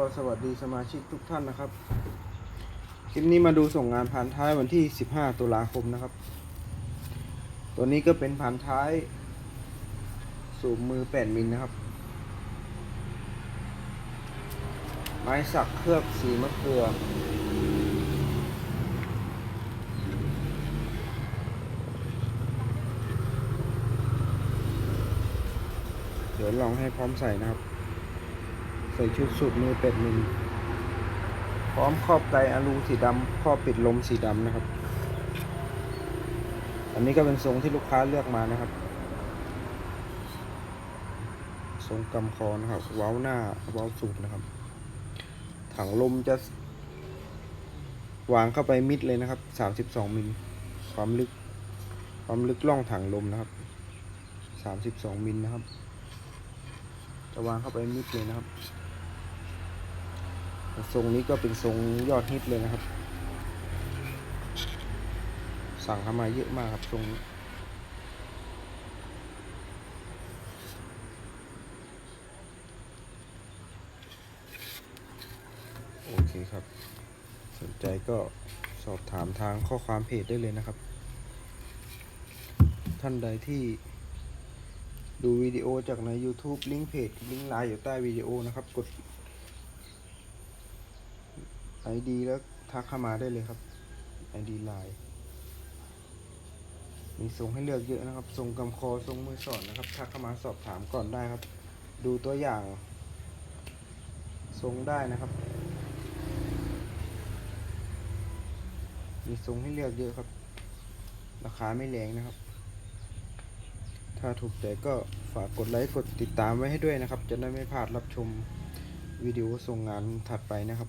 ก็สวัสดีสมาชิกทุกท่านนะครับ คลิปนี้มาดูส่งงานผ่านท้ายวันที่ 15 ตุลาคมนะครับ ตัวนี้ก็เป็นผ่านท้ายสูบมือ 8 มิลนะครับ ไม้สักเคลือบสีมะเขือเดี๋ยวลองให้พร้อมใส่นะครับ ใส่ชุดสูบมือเป็ดมิลพร้อมครอบไกอลูสีดำครอบปิดลมสีดำนะครับ อันนี้ก็เป็นทรงที่ลูกค้าเลือกมานะครับ ทรงกำคอนะครับ เว้าหน้าเว้าสูบนะครับ ถังลมจะ วางเข้าไปมิดเลยนะครับ32มิลความลึก ความลึกล่องถังลมนะครับ32มิลนะครับ จะวางเข้าไปมิดเลยนะครับ ทรงนี้ก็เป็นทรงยอดฮิตเลยนะครับ สั่งเข้ามาเยอะมากครับทรงนี้โอเคครับ สนใจก็สอบถามทางข้อความเพจได้เลยนะครับ ท่านใดที่ดูวิดีโอจากใน YouTube ลิงก์เพจลิงก์ไลน์อยู่ใต้วิดีโอนะครับ กด ID แล้วทักเข้ามาได้เลยครับ ID ไลน์มีทรงให้เลือกเยอะนะครับ ทรงกำคอ ทรงมือสอนนะครับ ทักเข้ามาสอบถามก่อนได้ครับ ดูตัวอย่าง ทรงได้นะครับ มีทรงให้เลือกเยอะครับ ราคาไม่แรงนะครับ ถ้าถูกใจก็ฝากกดไลค์ กดติดตามไว้ให้ด้วยนะครับ จะได้ไม่พลาดรับชมวิดีโอส่งงานถัดไปนะครับ